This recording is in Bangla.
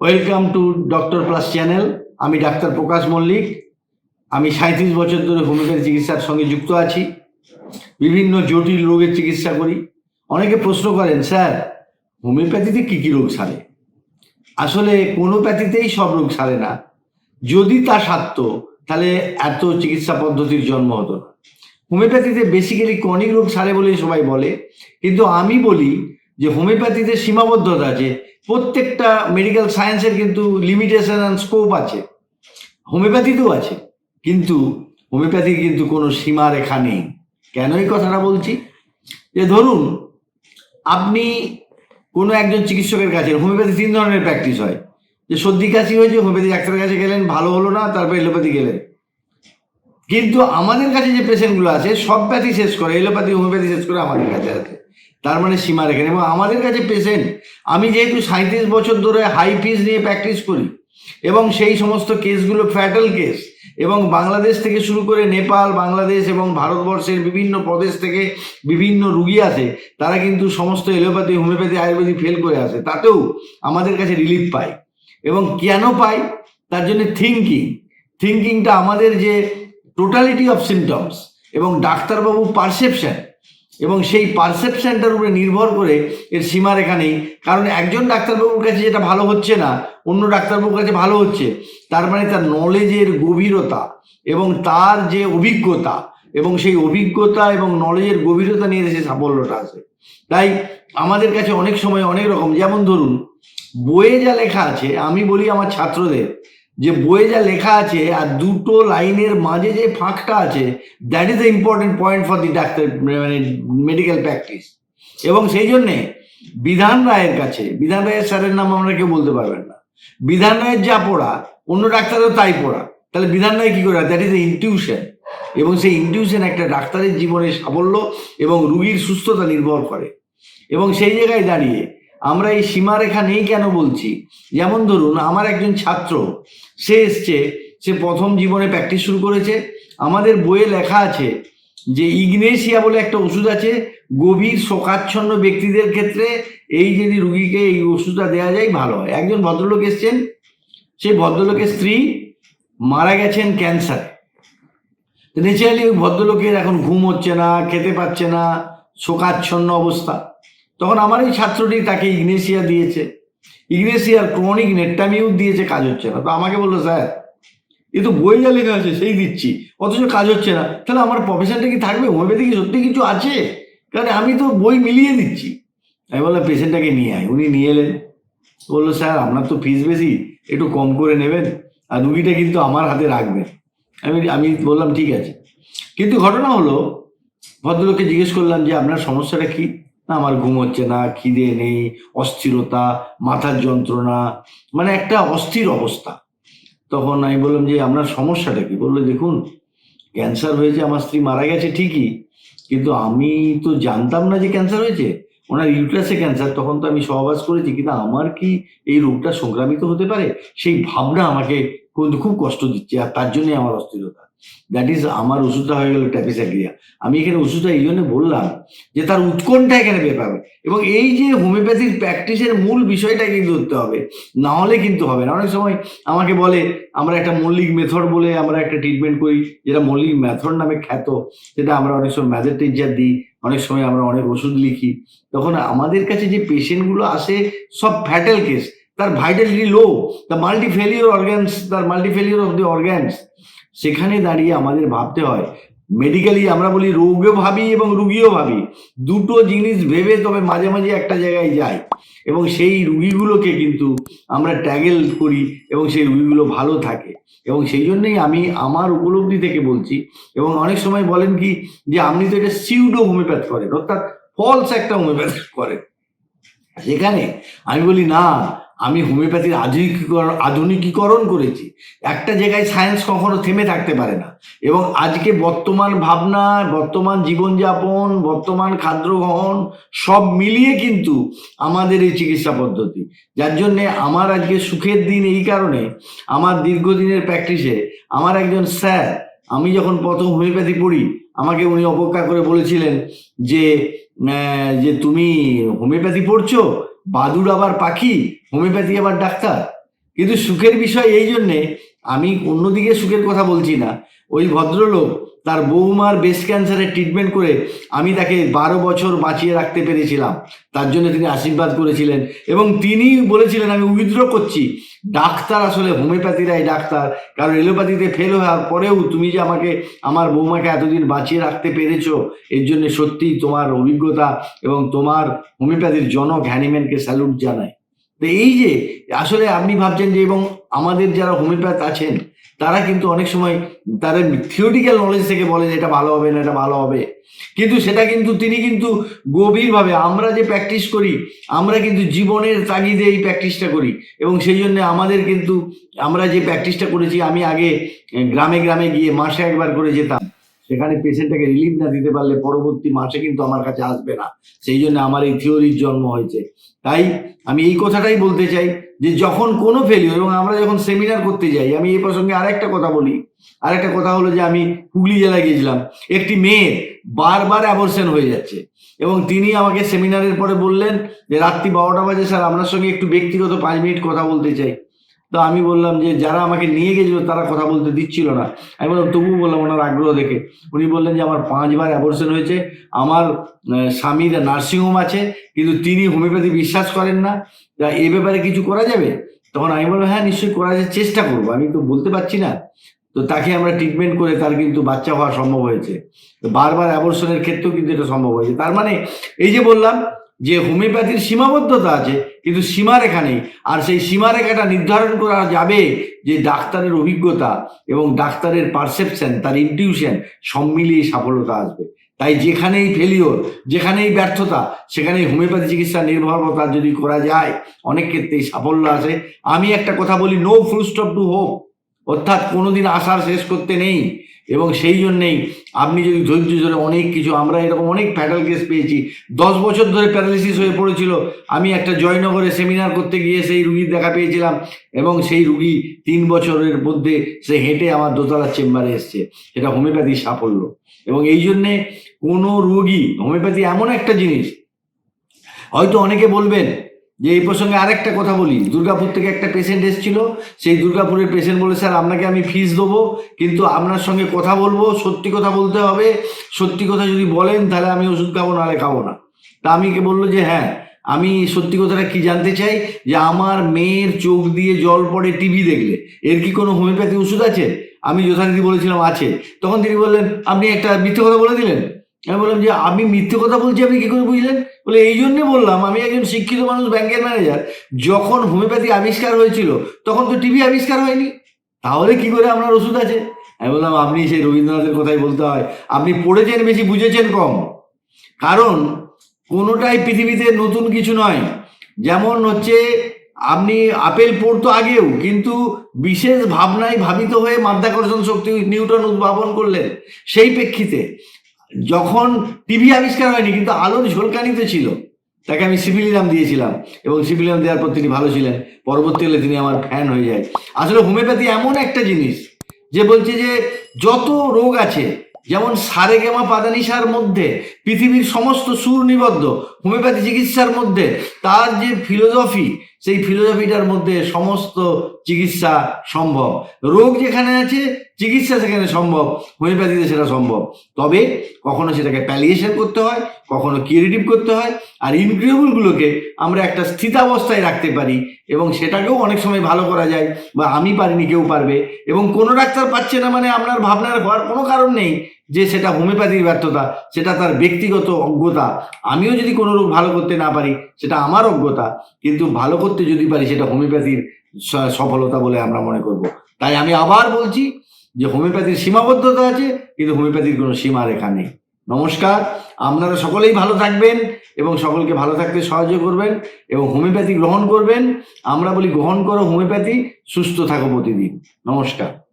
Welcome to doctor plus channel আমি ডাক্তার প্রকাশ মল্লিক। আমি সাঁত্রিশ বছর ধরে হোমিওপ্যাথি চিকিৎসার সঙ্গে যুক্ত আছি। বিভিন্ন জটিল রোগের চিকিৎসা করি। অনেকে প্রশ্ন করেন, স্যার, হোমিওপ্যাথিতে কী কী রোগ সারে? আসলে কোনো প্যাথিতেই সব রোগ সারে না। যদি তা সারত, তাহলে এত চিকিৎসা পদ্ধতির জন্ম হতো না। হোমিওপ্যাথিতে বেসিক্যালি ক্রনিক রোগ সারে বলেই সবাই বলে। কিন্তু আমি বলি যে হোমিওপ্যাথিতে সীমাবদ্ধতা আছে, প্রত্যেকটা মেডিকেল সায়েন্সের কিন্তু লিমিটেশন অ্যান্ড স্কোপ আছে। হোমিওপ্যাথিতেও আছে, কিন্তু হোমিওপ্যাথির কিন্তু কোনো সীমারেখা নেই। কেন এই কথাটা বলছি? যে ধরুন, আপনি কোনো একজন চিকিৎসকের কাছে, হোমিওপ্যাথি তিন ধরনের প্র্যাকটিস হয়। যে সর্দি কাশি হয়েছে, হোমিওপ্যাথি ডাক্তারের কাছে গেলেন, ভালো হলো না, তারপর এলোপ্যাথি গেলেন। কিন্তু আমাদের কাছে যে পেশেন্টগুলো আছে, সব প্যাথি শেষ করে, এলোপ্যাথি, হোমিওপ্যাথি শেষ করে আমাদের কাছে আছে তার মানে সীমা রেখেন এবং আমাদের কাছে পেশেন্ট আমি যেহেতু সাঁত্রিশ বছর ধরে হাই ফিজ নিয়ে প্র্যাকটিস করি, এবং সেই সমস্ত কেসগুলো ফ্যাটাল কেস এবং বাংলাদেশ থেকে শুরু করে নেপাল, বাংলাদেশ এবং ভারতবর্ষের বিভিন্ন প্রদেশ থেকে বিভিন্ন রুগী আসে, তারা কিন্তু সমস্ত এলোপ্যাথি, হোমিওপ্যাথি আয়ুর্বেদিক ফেল করে আসে। তাতেও আমাদের কাছে রিলিফ পায়। এবং কেন পায়? তার জন্য থিঙ্কিং থিঙ্কিংটা আমাদের যে টোটালিটি অফ সিমটমস এবং ডাক্তারবাবু পারসেপশন এবং সেই পারসেপশনটার উপরে নির্ভর করে এর সীমারেখা নেই। কারণ একজন ডাক্তারবাবুর কাছে যেটা ভালো হচ্ছে না, অন্য ডাক্তারবাবুর কাছে ভালো হচ্ছে, তার মানে তার নলেজের গভীরতা এবং তার যে অভিজ্ঞতা এবং সেই অভিজ্ঞতা এবং নলেজের গভীরতা নিয়ে সে সাফল্যটা আছে। তাই আমাদের কাছে অনেক সময় অনেক রকম, যেমন ধরুন, বইয়ে যা লেখা আছে, আমি বলি আমার ছাত্রদের যে বইয়ে যা লেখা আছে আর দুটো লাইনের মাঝে যে ফাঁকটা আছে that is the important point for the doctor মানে মেডিকেল প্র্যাকটিস এবং সেই জন্যে বিধান রায়ের কাছে, বিধান রায়ের স্যারের নাম আমরা কেউ বলতে পারবেন না। বিধান রায়ের যা পড়া, অন্য ডাক্তারও তাই পড়া। তাহলে বিধান রায় কি করে? দ্যাট ইজ দ্য ইনটিউশন এবং সেই ইনটিউশন একটা ডাক্তারের জীবনের সাফল্য এবং রুগীর সুস্থতা নির্ভর করে। এবং সেই জায়গায় দাঁড়িয়ে আমরা এই সীমারেখা নেই কেন বলছি? যেমন ধরুন, আমার একজন ছাত্র, সে এসছে, সে প্রথম জীবনে প্র্যাকটিস শুরু করেছে। আমাদের বইয়ে লেখা আছে যে ইগনেশিয়া বলে একটা ওষুধ আছে, গভীর শোকাচ্ছন্ন ব্যক্তিদের ক্ষেত্রে এই যদি রুগীকে এই ওষুধটা দেওয়া যায়, ভালো হয়। একজন ভদ্রলোক এসছেন, সেই ভদ্রলোকের স্ত্রী মারা গেছেন ক্যান্সার ন্যাচারালি ওই ভদ্রলোকের এখন ঘুম হচ্ছে না, খেতে পাচ্ছে না, শোকাচ্ছন্ন অবস্থা। তখন আমার এই ছাত্রটি তাকে ইগনেশিয়া দিয়েছে। ইগনেশিয়ার ক্রনিক নেট্টামিউ দিয়েছে, কাজ হচ্ছে না। তো আমাকে বলল, স্যার, এ তো বই যা লেখা আছে, সেই দিচ্ছি। অথচ কাজ হচ্ছে না। তাহলে আমার প্রফেশনটা কি থাকবে? হোমিওপ্যাথি কি সত্যি কিছু আছে? কারণ আমি তো বই মিলিয়ে দিচ্ছি। আমি বললাম, পেশেন্টটাকে নিয়ে আয়। উনি নিয়ে এলেন। বলল, স্যার, আপনার তো ফিস বেশি, একটু কম করে নেবেন আর রুগীটা কিন্তু আমার হাতে রাখবেন আমি আমি বললাম, ঠিক আছে। কিন্তু ঘটনা হলো, ভদ্রলোককে জিজ্ঞেস করলাম যে, আপনার সমস্যাটা কি? না আমার ঘুম হচ্ছে না, খিদে নেই, অস্থিরতা, মাথার যন্ত্রণা মানে একটা অস্থির অবস্থা। তখন আমি বললাম যে আপনার সমস্যাটা কি? বলল, দেখুন ক্যান্সার হয়েছে, আমার স্ত্রী মারা গেছে ঠিকই, কিন্তু আমি তো জানতাম না যে ক্যান্সার হয়েছে। ওনার ইউট্রাসে ক্যান্সার তখন তো আমি সহবাস করেছি, কিন্তু আমার কি এই রোগটা সংক্রামিত হতে পারে? সেই ভাবনা আমাকে খুব কষ্ট দিচ্ছে, আর তার জন্যই আমার অস্থিরতা। দ্যাট ইজ আমার ওষুধটা হয়ে গেল ট্যাপিস্যাগ্রিয়া আমি এখানে ওষুধটা এই জন্য বললাম যে তার উৎকণ্ঠা এখানে বের পাবে। এবং এই যে হোমিওপ্যাথির প্র্যাকটিসের মূল বিষয়টা কিন্তু ধরতে হবে। না হলে কিন্তু হবে না। অনেক সময় আমাকে বলে, আমরা একটা মল্লিক মেথড বলে আমরা একটা ট্রিটমেন্ট করি, যেটা মল্লিক মেথড নামে খ্যাত, সেটা আমরা অনেক সময় ম্যাজের টিচার দিই, অনেক সময় আমরা অনেক ওষুধ লিখি। তখন আমাদের কাছে যে পেশেন্টগুলো আসে, সব ফ্যাটাল কেস তার vitality low the multi failure organs তার multi failure of the organs সেখানে দাঁড়িয়ে আমাদের ভাবতে হয় মেডিকেলি আমরা বলি রোগও ভাবি এবং রুগীও ভাবি। দুটো জিনিস ভেবে তবে মাঝে মাঝে একটা জায়গায় যাই এবং সেই রুগীগুলোকে কিন্তু আমরা ট্যাগেল করি এবং সেই রুগীগুলো ভালো থাকে। এবং সেই জন্যই আমি আমার উপলব্ধি থেকে বলছি এবং অনেক সময় বলেন কি যে আপনি তো এটা সিউডো হোমিওপ্যাথ করেন, অর্থাৎ ফলস একটা হোমিওপ্যাথ করেন। সেখানে আমি বলি না আমি হোমিওপ্যাথির আধুনিকীকরণ আধুনিকীকরণ করেছি। একটা জায়গায় সায়েন্স কখনো থেমে থাকতে পারে না। এবং আজকে বর্তমান ভাবনা, বর্তমান জীবনযাপন, বর্তমান খাদ্য গ্রহণ, সব মিলিয়ে কিন্তু আমাদের এই চিকিৎসা পদ্ধতি। যার জন্যে আমার আজকে সুখের দিন এই কারণে, আমার দীর্ঘদিনের প্র্যাকটিসে আমার একজন স্যার আমি যখন প্রথম হোমিওপ্যাথি পড়ি, আমাকে উনি অপেক্ষা করে বলেছিলেন যে যে তুমি হোমিওপ্যাথি পড়ছো বাদুর আবার পাখি? হোমিওপ্যাথি আবার ডাক্তার। কিন্তু সুখের বিষয় এই জন্যে আমি অন্যদিকে সুখের কথা বলছি না। ওই ভদ্রলোক তার বৌমার বেস্ট ক্যান্সারের ট্রিটমেন্ট করে আমি তাকে বারো বছর বাঁচিয়ে রাখতে পেরেছিলাম। তার জন্য তিনি আশীর্বাদ করেছিলেন এবং তিনি বলেছিলেন, আমি উইথড্র করছি। ডাক্তার আসলে হোমিওপ্যাথিরাই ডাক্তার। কারণ এলোপ্যাথিতে ফেল হওয়ার পরেও তুমি যে আমাকে, আমার বৌমাকে এতদিন বাঁচিয়ে রাখতে পেরেছ, এর জন্য সত্যিই তোমার অভিজ্ঞতা এবং তোমার হোমিওপ্যাথির জনক হ্যানিম্যানকে স্যালুট জানায় এই যে, আসলে আপনি ভাবছেন যে এবং আমাদের যারা হোমিওপ্যাথ আছেন, তারা কিন্তু অনেক সময় তাদের থিওরিটিক্যাল নলেজ থেকে বলেন এটা ভালো হবে না, এটা ভালো হবে। কিন্তু সেটা কিন্তু, তিনি কিন্তু গভীরভাবে আমরা যে প্র্যাকটিস করি, আমরা কিন্তু জীবনের তাগিদে এই প্র্যাকটিসটা করি। এবং সেই জন্য আমাদের কিন্তু আমরা যে প্র্যাকটিসটা করেছি, আমি আগে গ্রামে গ্রামে গিয়ে মাসে একবার করে যেতাম। সেখানে পেশেন্টটাকে রিলিফ না দিতে পারলে পরবর্তী মাসে কিন্তু আমার কাছে আসবে না। সেই জন্য আমার এই থিওরির জন্ম হয়েছে। তাই আমি এই কথাটাই বলতে চাই যে যখন কোনো ফেলিওর এবং আমরা যখন সেমিনার করতে যাই, আমি এই প্রসঙ্গে আরেকটা কথা বলি। আরেকটা কথা হলো যে আমি হুগলি জেলায় গিয়েছিলাম। একটি মেয়ে বারবার অ্যাবর্শন হয়ে যাচ্ছে। এবং তিনি আমাকে সেমিনারের পরে বললেন যে, রাত্রি বারোটা বাজে, স্যার, আপনার সঙ্গে একটু ব্যক্তিগত পাঁচ মিনিট কথা বলতে চাই। তো আমি বললাম যে যারা আমাকে নিয়ে গেছিল, তারা কথা বলতে দিচ্ছিল না। আমি বললাম, তবুও বললাম, ওনার আগ্রহ দেখে। উনি বললেন যে, আমার পাঁচবার অ্যাবর্শন হয়েছে। আমার স্বামীর নার্সিংহোম আছে, কিন্তু তিনি হোমিওপ্যাথি বিশ্বাস করেন না। এ ব্যাপারে কিছু করা যাবে? তখন আমি বললাম হ্যাঁ নিশ্চয়ই করা যায় চেষ্টা করব। আমি তো বলতে পারছি না। তো তাকে আমরা ট্রিটমেন্ট করে তার কিন্তু বাচ্চা হওয়া সম্ভব হয়েছে। বারবার অ্যাবর্শনের ক্ষেত্রেও কিন্তু এটা সম্ভব হয়েছে। তার মানে এই যে বললাম যে হোমিওপ্যাথির সীমাবদ্ধতা আছে, কিন্তু সীমারেখা নেই। আর সেই সীমারেখাটা নির্ধারণ করা যাবে যে ডাক্তারের অভিজ্ঞতা এবং ডাক্তারের পারসেপশন, তার ইনটিউশন সব মিলিয়ে সাফল্যতা আসবে। তাই যেখানেই ফেলিওর যেখানেই ব্যর্থতা, সেখানেই হোমিওপ্যাথি চিকিৎসা নির্ভরতা যদি করা যায়, অনেক ক্ষেত্রেই সাফল্য আসে। আমি একটা কথা বলি no full stop to hope অর্থাৎ কোনোদিন আশার শেষ করতে নেই। এবং সেই জন্যেই আপনি যদি ধৈর্য ধরে অনেক কিছু, আমরা এরকম অনেক ফ্যাটাল কেস পেয়েছি। দশ বছর ধরে প্যারালিসিস হয়ে পড়েছিল। আমি একটা জয়নগরে সেমিনার করতে গিয়ে সেই রুগীর দেখা পেয়েছিলাম এবং সেই রুগী তিন বছরের মধ্যে সে হেঁটে আমার দোতলার চেম্বারে এসছে। এটা হোমিওপ্যাথি সাফল্য। এবং এই জন্যে কোনো রোগী হোমিওপ্যাথি এমন একটা জিনিস, হয়তো অনেকে বলবেন যে এই প্রসঙ্গে আরেকটা কথা বলি। দুর্গাপুর থেকে একটা পেশেন্ট এসেছিল। সেই দুর্গাপুরের পেশেন্ট বলে, স্যার, আপনাকে আমি ফিস দেবো, কিন্তু আপনার সঙ্গে কথা বলব, সত্যি কথা বলতে হবে। সত্যি কথা যদি বলেন, তাহলে আমি ওষুধ খাব, নাহলে খাব না। তা আমি কে বলল যে হ্যাঁ আমি সত্যি কথাটা কি জানতে চাই? যে আমার মেয়ের চোখ দিয়ে জল পড়ে টিভি দেখলে, এর কি কোনো হোমিওপ্যাথি ওষুধ আছে? আমি যথারীতি বলেছিলাম, আছে। তখন তিনি বললেন, আপনি একটা মিথ্যে কথা বলে দিলেন? আমি বললাম যে, আমি মিথ্যে কথা বলছি, আপনি কি করে বুঝলেন? বলে, এই জন্যে বললাম, আমি একজন শিক্ষিত মানুষ, ব্যাংকের ম্যানেজার। যখন হোমিওপ্যাথি আবিষ্কার হয়েছিল, তখন তো টিভি আবিষ্কার হয়নি। তাহলে কি করে আপনার ওষুধ আছে? আমি বললাম, আপনি সেই রবীন্দ্রনাথের কথাই বলতে হয়। আপনি পড়েছেন বেশি, বুঝেছেন কম। কারণ, কোনোটাই পৃথিবীতে নতুন কিছু নয়। যেমন হচ্ছে, আপনি আপেল পড়তো আগেও, কিন্তু বিশেষ ভাবনায় ভাবিত হয়ে মাধ্যাকর্ষণ শক্তি নিউটন উদ্ভাবন করলেন। সেই প্রেক্ষিতে যখন টিভি আবিষ্কার হয়নি, কিন্তু আলোর ঝলকানিতে ছিল, তাকে আমি সিভিলিয়াম দিয়েছিলাম, এবং সিভিলিয়াম দেওয়ার পর তিনি ভালো ছিলেন। পরবর্তীকালে তিনি আমার ফ্যান হয়ে যায়। আসলে হোমিওপ্যাথি এমন একটা জিনিস, যে বলছে যে যত রোগ আছে, যেমন সারেগেমা পাদানিসার মধ্যে পৃথিবীর সমস্ত সুর নিবদ্ধ হোমিওপ্যাথি চিকিৎসার মধ্যে তার যে ফিলোসফি সেই ফিলোসফিটার মধ্যে সমস্ত চিকিৎসা সম্ভব। রোগ যেখানে আছে, চিকিৎসা সেখানে সম্ভব, হোমিওপ্যাথিতে সেটা সম্ভব। তবে কখনো সেটাকে প্যালিয়েশন করতে হয়, কখনো কিউরেটিভ করতে হয়, আর ইনক্রিউবলগুলোকে আমরা একটা স্থিতাবস্থায় রাখতে পারি এবং সেটাকেও অনেক সময় ভালো করা যায় বা আমি পারিনি, কেউ পারবে এবং কোনো ডাক্তার পাচ্ছে না মানে আপনার ভাবনার হওয়ার কোনো কারণ নেই যে সেটা হোমিওপ্যাথির ব্যর্থতা, সেটা তার ব্যক্তিগত অজ্ঞতা। আমিও যদি কোনো রোগ ভালো করতে না পারি, সেটা আমার অজ্ঞতা। কিন্তু ভালো করতে যদি পারি, সেটা হোমিওপ্যাথির সফলতা বলে আমরা মনে করব। তাই আমি আবার বলছি যে হোমিওপ্যাথির সীমাবদ্ধতা আছে, কিন্তু হোমিওপ্যাথির কোনো সীমারেখা নেই। নমস্কার, আপনারা সকলেই ভালো থাকবেন এবং সকলকে ভালো থাকতে সাহায্য করবেন এবং হোমিওপ্যাথি গ্রহণ করবেন। আমরা বলি, গ্রহণ করো হোমিওপ্যাথি, সুস্থ থাকো প্রতিদিন। নমস্কার।